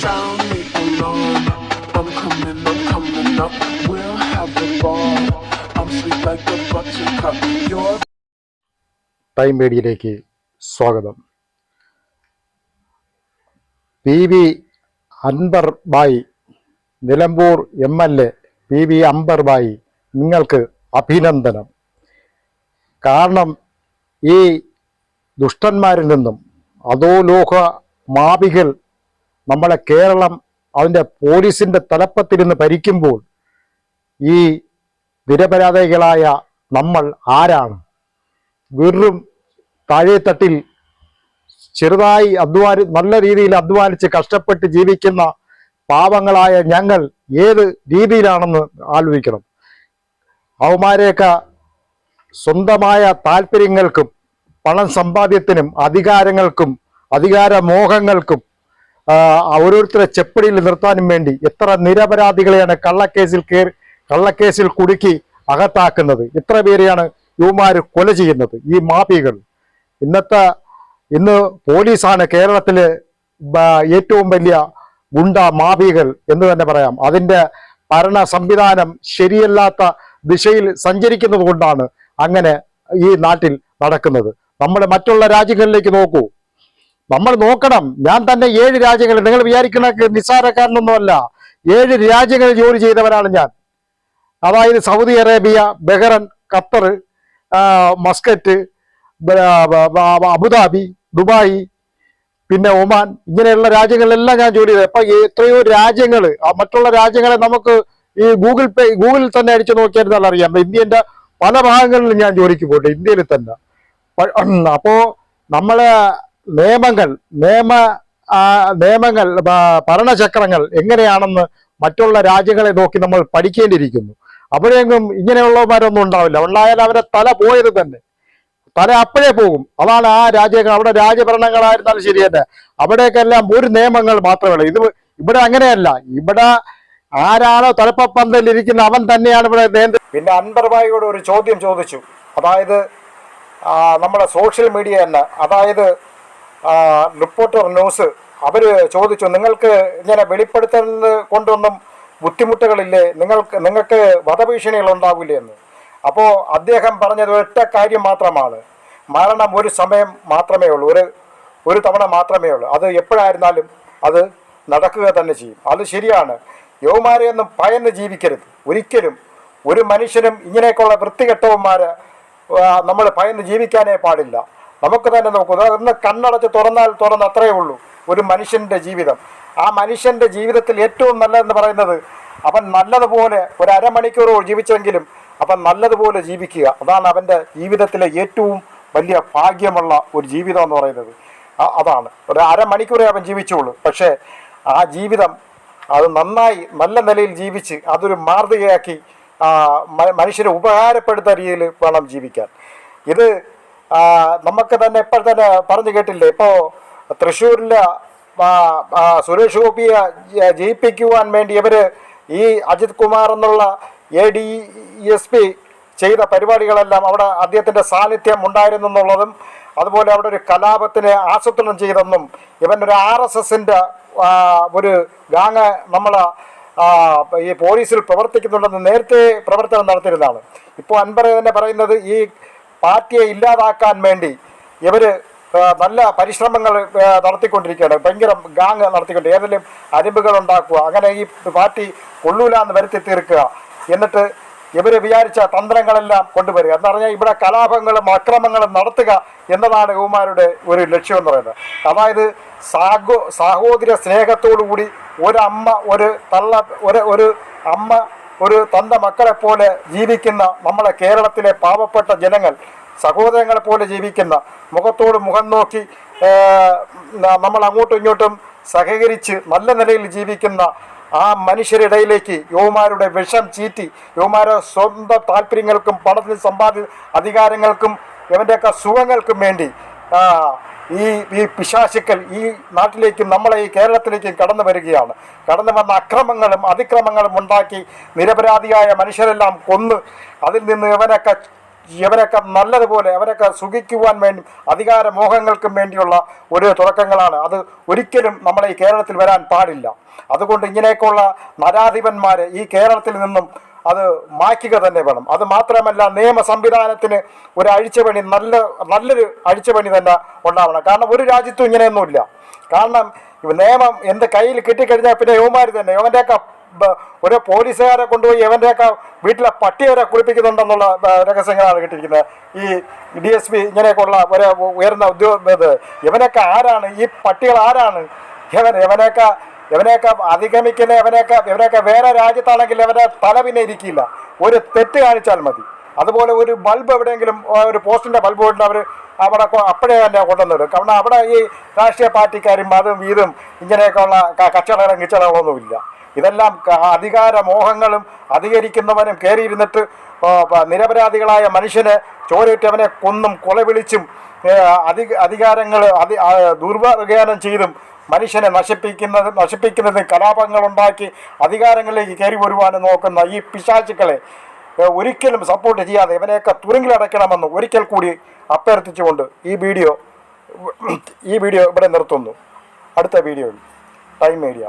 found me alarm. I'm coming, up, coming up. We'll have a ball. I'm sweet like a buttercup. You're time മീഡിയയിലേക്ക് സ്വാഗതം P V Anvar Bai Nilambur M L A P V Anvar ബായി നിങ്ങൾക്ക് അഭിനന്ദനം കാരണം ഈ ദുഷ്ടന്മാരിൽ നിന്നും അധോലോക മാപികൾ നമ്മളെ കേരളം അതിന്റെ പോലീസിന്റെ തലപ്പത്തിരുന്ന് ഭരിക്കുമ്പോൾ ഈ നിരപരാധികളായ നമ്മൾ ആരാണ്? വെറും താഴെത്തട്ടിൽ ചെറുതായി അധ്വാനി നല്ല രീതിയിൽ അധ്വാനിച്ച് കഷ്ടപ്പെട്ട് ജീവിക്കുന്ന പാവങ്ങളായ ഞങ്ങൾ ഏത് രീതിയിലാണെന്ന് ആലോചിക്കണം. അവന്മാരെയൊക്കെ സ്വന്തമായ താല്പര്യങ്ങൾക്കും പണം സമ്പാദ്യത്തിനും അധികാരങ്ങൾക്കും അധികാര മോഹങ്ങൾക്കും ആ, ഓരോരുത്തരെ ചെപ്പടിയിൽ നിർത്താനും വേണ്ടി എത്ര നിരപരാധികളെയാണ് കള്ളക്കേസിൽ കയറി കള്ളക്കേസിൽ കുടുക്കി അകത്താക്കുന്നത്. ഇത്ര പേരെയാണ് യുവമാര് കൊല ചെയ്യുന്നത് ഈ മാഫിയകൾ. ഇന്നത്തെ ഇന്ന് പോലീസാണ് കേരളത്തിലെ ഏറ്റവും വലിയ ഗുണ്ട മാഫിയകൾ എന്ന് തന്നെ പറയാം. അതിന്റെ ഭരണ സംവിധാനം ശരിയല്ലാത്ത ദിശയിൽ സഞ്ചരിക്കുന്നത് അങ്ങനെ ഈ നാട്ടിൽ നടക്കുന്നത്. നമ്മൾ മറ്റുള്ള രാജ്യങ്ങളിലേക്ക് നോക്കൂ. നമ്മൾ നോക്കണം. ഞാൻ തന്നെ ഏഴ് രാജ്യങ്ങൾ നിങ്ങൾ വിചാരിക്കുന്ന നിസ്സാരക്കാരനൊന്നുമല്ല. ഏഴ് രാജ്യങ്ങളിൽ ജോലി ചെയ്തവനാണ് ഞാൻ. അതായത് Saudi Arabia Bahrain Qatar Muscat Abu Dhabi Dubai പിന്നെ ഒമാൻ ഇങ്ങനെയുള്ള രാജ്യങ്ങളിലെല്ലാം ഞാൻ ജോലി ചെയ്തത് അപ്പൊ എത്രയോ രാജ്യങ്ങൾ മറ്റുള്ള രാജ്യങ്ങളെ നമുക്ക് ഈ ഗൂഗിൾ പേ ഗൂഗിളിൽ തന്നെ അടിച്ചു നോക്കിയാൽ അറിയാം. ഇന്ത്യന്റെ പല ഭാഗങ്ങളിലും ഞാൻ ജോലിക്ക് പോയിട്ട് ഇന്ത്യയിൽ തന്നെ. അപ്പോ നമ്മളെ നിയമങ്ങൾ നിയമ നിയമങ്ങൾ ഭരണചക്രങ്ങൾ എങ്ങനെയാണെന്ന് മറ്റുള്ള രാജ്യങ്ങളെ നോക്കി നമ്മൾ പഠിക്കേണ്ടിയിരിക്കുന്നു. അവിടെയെങ്ങും ഇങ്ങനെയുള്ളവരൊന്നും ഉണ്ടാവില്ല. ഉണ്ടായാൽ അവരെ തല പോയത് തന്നെ. തല അപ്പോഴേ പോകും. അതാണ് ആ രാജ്യങ്ങൾ അവിടെ രാജ്യഭരണങ്ങളായിരുന്നാലും ശരി തന്നെ. അവിടേക്കെല്ലാം ഒരു നിയമങ്ങൾ മാത്രമേ ഉള്ളൂ ഇത് ഇവിടെ അങ്ങനെയല്ല. ഇവിടെ ആരാണോ തലപ്പന്തലിരിക്കുന്ന അവൻ തന്നെയാണ് ഇവിടെ നിയന്ത്രി പിന്നെ അൻപർബായിയോട് ഒരു ചോദ്യം ചോദിച്ചു. അതായത് നമ്മുടെ സോഷ്യൽ മീഡിയ തന്നെ. അതായത് റിപ്പോർട്ടർ ന്യൂസ് അവർ ചോദിച്ചു നിങ്ങൾക്ക് ഇങ്ങനെ വെളിപ്പെടുത്തുന്നത് കൊണ്ടൊന്നും ബുദ്ധിമുട്ടുകളില്ലേ? നിങ്ങൾക്ക് നിങ്ങൾക്ക് വധഭീഷണികൾ ഉണ്ടാവില്ലേ എന്ന്. അപ്പോൾ അദ്ദേഹം പറഞ്ഞത് ഒറ്റ കാര്യം മാത്രമാണ്. മരണം ഒരു സമയം മാത്രമേ ഉള്ളൂ. ഒരു ഒരു തവണ മാത്രമേ ഉള്ളൂ. അത് എപ്പോഴായിരുന്നാലും അത് നടക്കുക തന്നെ ചെയ്യും. അത് ശരിയാണ്. യൗമാരെയൊന്നും ഭയന്ന് ജീവിക്കരുത്. ഒരിക്കലും ഒരു മനുഷ്യനും ഇങ്ങനെയൊക്കെയുള്ള വൃത്തികെട്ടവന്മാരെ നമ്മൾ ഭയന്ന് ജീവിക്കാനേ പാടില്ല. നമുക്ക് തന്നെ നമുക്ക് ഉദാഹരണം കണ്ണടച്ച് തുറന്നാൽ തുറന്ന് അത്രയേ ഉള്ളൂ. ഒരു മനുഷ്യന്റെ ജീവിതം. ആ മനുഷ്യന്റെ ജീവിതത്തിൽ ഏറ്റവും നല്ലതെന്ന് പറയുന്നത് അവൻ നല്ലതുപോലെ ഒരു അരമണിക്കൂറോ ജീവിച്ചെങ്കിലും അവൻ നല്ലതുപോലെ ജീവിക്കുക. അതാണ് അവന്റെ ജീവിതത്തിലെ ഏറ്റവും വലിയ ഭാഗ്യമുള്ള ഒരു ജീവിതം എന്ന് പറയുന്നത്. അതാണ്. ഒരു അരമണിക്കൂറേ അവൻ ജീവിച്ചുള്ളൂ. പക്ഷേ ആ ജീവിതം അത് നന്നായി നല്ല നിലയിൽ ജീവിച്ച് അതൊരു മാതൃകയാക്കി മനുഷ്യരെ ഉപകാരപ്പെടുത്ത രീതിയിൽ വേണം ജീവിക്കാൻ. ഇത് നമുക്ക് തന്നെ ഇപ്പോൾ തന്നെ പറഞ്ഞു കേട്ടില്ലേ? ഇപ്പോൾ തൃശ്ശൂരിലെ സുരേഷ് ഗോപിയെ ജയിപ്പിക്കുവാൻ വേണ്ടി ഇവർ ഈ അജിത് കുമാർ എന്നുള്ള എ ഡി എസ് പി ചെയ്ത പരിപാടികളെല്ലാം അവിടെ അദ്ദേഹത്തിന്റെ സാന്നിധ്യം ഉണ്ടായിരുന്നു എന്നുള്ളതും അതുപോലെ അവിടെ ഒരു കലാപത്തിനെ ആസൂത്രണം ചെയ്തെന്നും ഇവൻ ഒരു ആർ എസ് എസിന്റെ ഒരു ഗാങ് നമ്മൾ ഈ പോലീസിൽ പ്രവർത്തിക്കുന്നുണ്ടെന്ന് നേരത്തെ പ്രവർത്തനം നടത്തിയിരുന്നതാണ്. ഇപ്പോൾ അൻപറ തന്നെ പറയുന്നത് ഈ പാർട്ടിയെ ഇല്ലാതാക്കാൻ വേണ്ടി ഇവർ നല്ല പരിശ്രമങ്ങൾ നടത്തിക്കൊണ്ടിരിക്കുകയാണ്. ഭയങ്കര ഗാങ് നടത്തിക്കൊണ്ട് ഏതെങ്കിലും അരിമ്പുകൾ ഉണ്ടാക്കുക അങ്ങനെ ഈ പാർട്ടി കൊള്ളൂലാന്ന് വരുത്തി തീർക്കുക. എന്നിട്ട് ഇവർ വിചാരിച്ച തന്ത്രങ്ങളെല്ലാം കൊണ്ടുവരിക. എന്ന് പറഞ്ഞാൽ ഇവിടെ കലാപങ്ങളും അക്രമങ്ങളും നടത്തുക എന്നതാണ് ഗവുമാരുടെ ഒരു ലക്ഷ്യം എന്ന് പറയുന്നത്. അതായത് സാഹോ സാഹോദര്യ സ്നേഹത്തോടു കൂടി ഒരമ്മ ഒരു തള്ള ഒരു ഒരു അമ്മ ഒരു തന്ത മക്കളെ പോലെ ജീവിക്കുന്ന നമ്മളെ കേരളത്തിലെ പാവപ്പെട്ട ജനങ്ങൾ സഹോദരങ്ങളെ പോലെ ജീവിക്കുന്ന മുഖത്തോട് മുഖം നോക്കി നമ്മൾ അങ്ങോട്ടും ഇങ്ങോട്ടും സഹകരിച്ച് നല്ല നിലയിൽ ജീവിക്കുന്ന ആ മനുഷ്യരിടയിലേക്ക് യുവമാരുടെ വിഷം ചീറ്റി യുവമാരുടെ സ്വന്തം താല്പര്യങ്ങൾക്കും പണത്തിന് സമ്പാദ്യ അധികാരങ്ങൾക്കും ഇവന്റെയൊക്കെ സുഖങ്ങൾക്കും വേണ്ടി ഈ ഈ പിശാശുക്കൾ ഈ നാട്ടിലേക്കും നമ്മളെ ഈ കേരളത്തിലേക്കും കടന്നു വരികയാണ്. കടന്നു വന്ന അക്രമങ്ങളും അതിക്രമങ്ങളും ഉണ്ടാക്കി നിരപരാധിയായ മനുഷ്യരെല്ലാം കൊന്ന് അതിൽ നിന്ന് ഇവനൊക്കെ ഇവരൊക്കെ നല്ലതുപോലെ അവരൊക്കെ സുഖിക്കുവാൻ വേണ്ടി അധികാര മോഹങ്ങൾക്കും വേണ്ടിയുള്ള ഒരു തുടക്കങ്ങളാണ്. അത് ഒരിക്കലും നമ്മളെ ഈ കേരളത്തിൽ വരാൻ പാടില്ല. അതുകൊണ്ട് ഇങ്ങനെയൊക്കെയുള്ള നരാധിപന്മാരെ ഈ കേരളത്തിൽ നിന്നും അത് മായ്ക്കുക തന്നെ വേണം. അത് മാത്രമല്ല നിയമ സംവിധാനത്തിന് ഒരു അഴിച്ചുപണി നല്ല നല്ലൊരു അഴിച്ചുപണി തന്നെ ഉണ്ടാവണം. കാരണം ഒരു രാജ്യത്തും ഇങ്ങനെയൊന്നുമില്ല. കാരണം നിയമം എന്ത് കയ്യിൽ കിട്ടിക്കഴിഞ്ഞാൽ പിന്നെ യുവമാർ തന്നെ. യവന്റെയൊക്കെ ഒരു പോലീസുകാരെ കൊണ്ടുപോയി ഇവന്റെയൊക്കെ വീട്ടിലെ പട്ടി വരെ കുളിപ്പിക്കുന്നുണ്ടെന്നുള്ള രഹസ്യങ്ങളാണ് കിട്ടിയിരിക്കുന്നത്. ഈ ഡി എസ് പി ഇങ്ങനെയൊക്കെയുള്ള ഒരു ഉയർന്ന ഉദ്യോഗ ഇവനൊക്കെ ആരാണ്? ഈ പട്ടികൾ ആരാണ്? ഇവൻ ഇവനെയൊക്കെ ഇവനെയൊക്കെ അധിഗമിക്കുന്ന ഇവനെയൊക്കെ ഇവനെയൊക്കെ വേറെ രാജ്യത്താണെങ്കിൽ ഇവരെ തല പിന്നെ ഇരിക്കില്ല. ഒരു തെറ്റ് കാണിച്ചാൽ മതി. അതുപോലെ ഒരു ബൾബ് എവിടെയെങ്കിലും ഒരു പോസ്റ്റിന്റെ ബൾബ് കൊണ്ട് അവർ അവിടെ അപ്പോഴേ തന്നെ കൊണ്ടുവന്നിടും. കാരണം അവിടെ ഈ രാഷ്ട്രീയ പാർട്ടിക്കാരും അതും ഇതും ഇങ്ങനെയൊക്കെയുള്ള കച്ചവടങ്ങളും കിച്ചടകളൊന്നുമില്ല ഇതെല്ലാം അധികാര മോഹങ്ങളും അധികരിക്കുന്നവനും കയറിയിരുന്നിട്ട് നിരപരാധികളായ മനുഷ്യനെ ചോരയിട്ടവനെ കൊന്നും കൊലവിളിച്ചും അധി അധികാരങ്ങൾ അതി ആ, ദുർവ്യാനം ചെയ്തും മനുഷ്യനെ നശിപ്പിക്കുന്നത് നശിപ്പിക്കുന്നത് കലാപങ്ങൾ ഉണ്ടാക്കി അധികാരങ്ങളിലേക്ക് കയറി വരുവാനും നോക്കുന്ന ഈ പിശാചുക്കളെ ഒരിക്കലും സപ്പോർട്ട് ചെയ്യാതെ ഇവനെയൊക്കെ തുരുങ്കിലടയ്ക്കണമെന്ന് ഒരിക്കൽ കൂടി അഭ്യർത്ഥിച്ചുകൊണ്ട് ഈ വീഡിയോ ഈ വീഡിയോ ഇവിടെ നിർത്തുന്നു. അടുത്ത വീഡിയോയിൽ ടൈം മീഡിയ